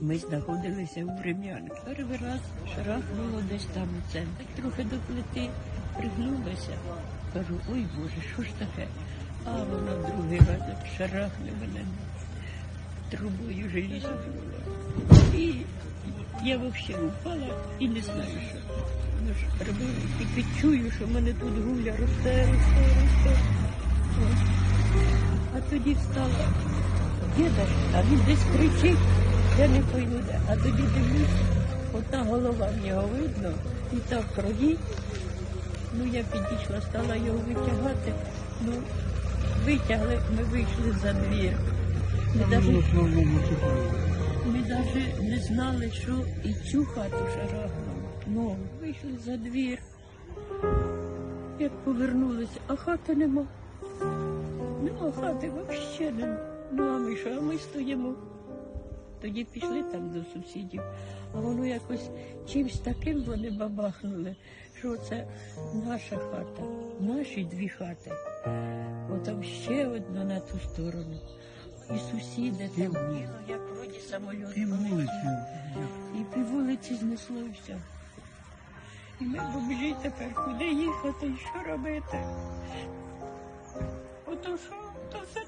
Ми знаходилися у Врем'янки. Перший раз шарахнуло десь там у центрі. Трохи до плити пригнулася. Кажу, ой Боже, що ж таке? А вона другий раз шарахне мене трубою желізною. І я взагалі впала і не знаю, що. Ну ж, робила, і відчую, що в мене тут гуля росте, росте, росте. А тоді встала. Діда, а він десь кричить, я не пойму де. А тоді дивлюсь, одна голова в нього видно, і так в крові. Ну, я підійшла, стала його витягати. Ну, витягли, ми вийшли за двір. Ми Там даже, ми не знали, що і цю хату шарахнуло. Ну, вийшли за двір. Як повернулися, а хати нема. Нема хати взагалі нема. Ну, а ми що, а ми стоїмо. Тоді пішли там до сусідів, а воно якось чимось таким вони бабахнули, що це наша хата, наші дві хати. Отам ще одна на ту сторону. І сусіди там, ну, як вроді самоліт. І вулиці. І по вулиці знесло і все. І ми побіжіть тепер, куди їхати і що робити. Ото що, то все